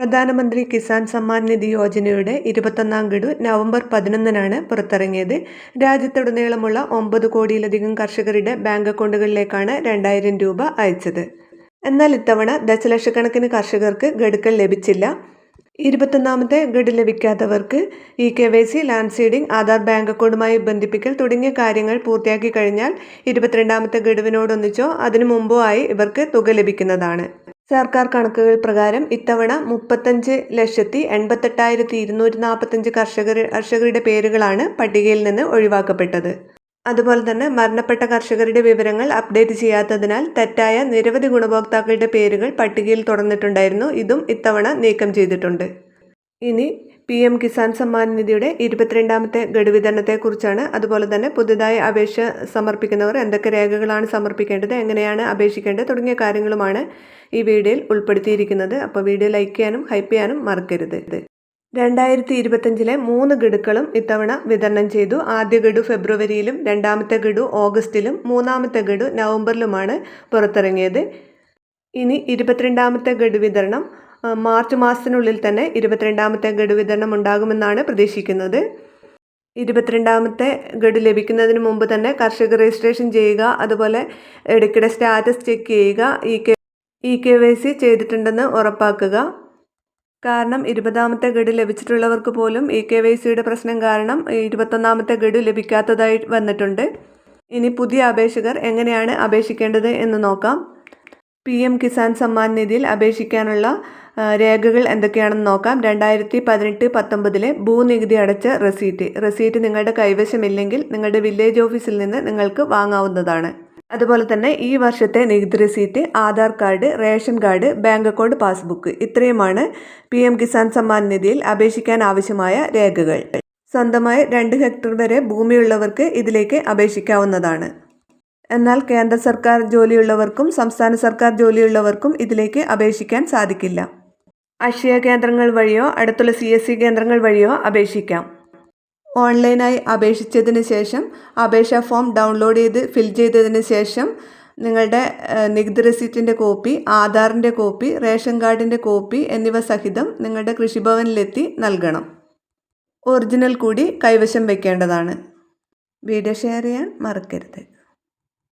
പ്രധാനമന്ത്രി കിസാൻ സമ്മാൻ നിധി യോജനയുടെ ഇരുപത്തൊന്നാം ഗഡു നവംബർ പതിനൊന്നിനാണ് പുറത്തിറങ്ങിയത്. രാജ്യത്തുടനീളമുള്ള ഒമ്പത് കോടിയിലധികം കർഷകരുടെ ബാങ്ക് അക്കൗണ്ടുകളിലേക്കാണ് രണ്ടായിരം രൂപ അയച്ചത്. എന്നാൽ ഇത്തവണ ദശലക്ഷക്കണക്കിന് കർഷകർക്ക് ഗഡുക്കൾ ലഭിച്ചില്ല. ഇരുപത്തൊന്നാമത്തെ ഗഡു ലഭിക്കാത്തവർക്ക് E K Y C land seeding Aadhaar bank അക്കൗണ്ടുമായി ബന്ധിപ്പിക്കൽ തുടങ്ങിയ കാര്യങ്ങൾ പൂർത്തിയാക്കി കഴിഞ്ഞാൽ ഇരുപത്തിരണ്ടാമത്തെ ഗഡുവിനോടൊന്നിച്ചോ അതിനു മുമ്പോ ആയി ഇവർക്ക് തുക ലഭിക്കുന്നതാണ്. സർക്കാർ കണക്കുകൾ പ്രകാരം ഇത്തവണ മുപ്പത്തഞ്ച് ലക്ഷത്തി എൺപത്തെട്ടായിരത്തി ഇരുന്നൂറ്റി നാൽപ്പത്തഞ്ച് കർഷകർ കർഷകരുടെ പേരുകളാണ് പട്ടികയിൽ നിന്ന് ഒഴിവാക്കപ്പെട്ടത്. അതുപോലെ തന്നെ മരണപ്പെട്ട കർഷകരുടെ വിവരങ്ങൾ അപ്ഡേറ്റ് ചെയ്യാത്തതിനാൽ തെറ്റായ നിരവധി ഗുണഭോക്താക്കളുടെ പേരുകൾ പട്ടികയിൽ തുടർന്നിട്ടുണ്ടായിരുന്നു ഇതും ഇത്തവണ നീക്കം ചെയ്തിട്ടുണ്ട്. ഇനി പി എം കിസാൻ സമ്മാൻ നിധിയുടെ ഇരുപത്തിരണ്ടാമത്തെ ഗഡു വിതരണത്തെക്കുറിച്ചാണ് അതുപോലെ തന്നെ പുതുതായി അപേക്ഷ സമർപ്പിക്കുന്നവർ എന്തൊക്കെ രേഖകളാണ് സമർപ്പിക്കേണ്ടത് എങ്ങനെയാണ് അപേക്ഷിക്കേണ്ടത് തുടങ്ങിയ കാര്യങ്ങളുമാണ് ഈ വീഡിയോയിൽ ഉൾപ്പെടുത്തിയിരിക്കുന്നത്. അപ്പോൾ വീഡിയോ ലൈക്ക് ചെയ്യാനും ഹൈപ്പ് ചെയ്യാനും മറക്കരുത്. രണ്ടായിരത്തി ഇരുപത്തഞ്ചിലെ മൂന്ന് ഗഡുക്കളും ഇത്തവണ വിതരണം ചെയ്തു. ആദ്യ ഗഡു ഫെബ്രുവരിയിലും രണ്ടാമത്തെ ഗഡു ഓഗസ്റ്റിലും മൂന്നാമത്തെ ഗഡു നവംബറിലുമാണ് പുറത്തിറങ്ങിയത്. ഇനി ഇരുപത്തിരണ്ടാമത്തെ ഗഡു വിതരണം മാർച്ച് മാസത്തിനുള്ളിൽ തന്നെ ഇരുപത്തിരണ്ടാമത്തെ ഗഡു വിതരണം ഉണ്ടാകുമെന്നാണ് പ്രതീക്ഷിക്കുന്നത്. ഇരുപത്തിരണ്ടാമത്തെ ഗഡു ലഭിക്കുന്നതിന് മുമ്പ് തന്നെ കർഷക രജിസ്ട്രേഷൻ ചെയ്യുക അതുപോലെ ഇടയ്ക്കിടെ സ്റ്റാറ്റസ് ചെക്ക് ചെയ്യുക E K E K Y C ചെയ്തിട്ടുണ്ടെന്ന് ഉറപ്പാക്കുക. കാരണം ഇരുപതാമത്തെ ഗഡു ലഭിച്ചിട്ടുള്ളവർക്ക് പോലും ഇ കെ വൈ സിയുടെ പ്രശ്നം കാരണം ഇരുപത്തൊന്നാമത്തെ ഗഡു ലഭിക്കാത്തതായി വന്നിട്ടുണ്ട്. ഇനി പുതിയ അപേക്ഷകർ എങ്ങനെയാണ് അപേക്ഷിക്കേണ്ടത് എന്ന് നോക്കാം. പി എം കിസാൻ സമ്മാൻ നിധിയിൽ അപേക്ഷിക്കാനുള്ള രേഖകൾ എന്തൊക്കെയാണെന്ന് നോക്കാം. രണ്ടായിരത്തി പതിനെട്ട് പത്തൊമ്പതിലെ ഭൂനികുതി അടച്ച റെസീറ്റ്. റെസീറ്റ് നിങ്ങളുടെ കൈവശമില്ലെങ്കിൽ നിങ്ങളുടെ വില്ലേജ് ഓഫീസിൽ നിന്ന് നിങ്ങൾക്ക് വാങ്ങാവുന്നതാണ്. അതുപോലെ തന്നെ ഈ വർഷത്തെ നികുതി receipt Aadhaar card ration card bank account passbook ഇത്രയുമാണ് പി എം കിസാൻ സമ്മാൻ നിധിയിൽ അപേക്ഷിക്കാൻ ആവശ്യമായ രേഖകൾ. സ്വന്തമായി രണ്ട് ഹെക്ടർ വരെ ഭൂമിയുള്ളവർക്ക് ഇതിലേക്ക് അപേക്ഷിക്കാവുന്നതാണ്. എന്നാൽ കേന്ദ്ര സർക്കാർ ജോലിയുള്ളവർക്കും സംസ്ഥാന സർക്കാർ ജോലിയുള്ളവർക്കും ഇതിലേക്ക് അപേക്ഷിക്കാൻ സാധിക്കില്ല. അക്ഷയ കേന്ദ്രങ്ങൾ വഴിയോ അടുത്തുള്ള സി എസ് സി കേന്ദ്രങ്ങൾ വഴിയോ അപേക്ഷിക്കാം. ഓൺലൈനായി അപേക്ഷിച്ചതിന് ശേഷം അപേക്ഷാ ഫോം ഡൗൺലോഡ് ചെയ്ത് ഫിൽ ചെയ്തതിന് ശേഷം നിങ്ങളുടെ നികുതി റെസീറ്റിന്റെ കോപ്പി ആധാറിന്റെ കോപ്പി റേഷൻ കാർഡിന്റെ കോപ്പി എന്നിവ സഹിതം നിങ്ങളുടെ കൃഷിഭവനിലെത്തി നൽകണം. ഒറിജിനൽ കൂടി കൈവശം വയ്ക്കേണ്ടതാണ് വീഡിയോ ഷെയർ ചെയ്യാൻ മറക്കരുത്.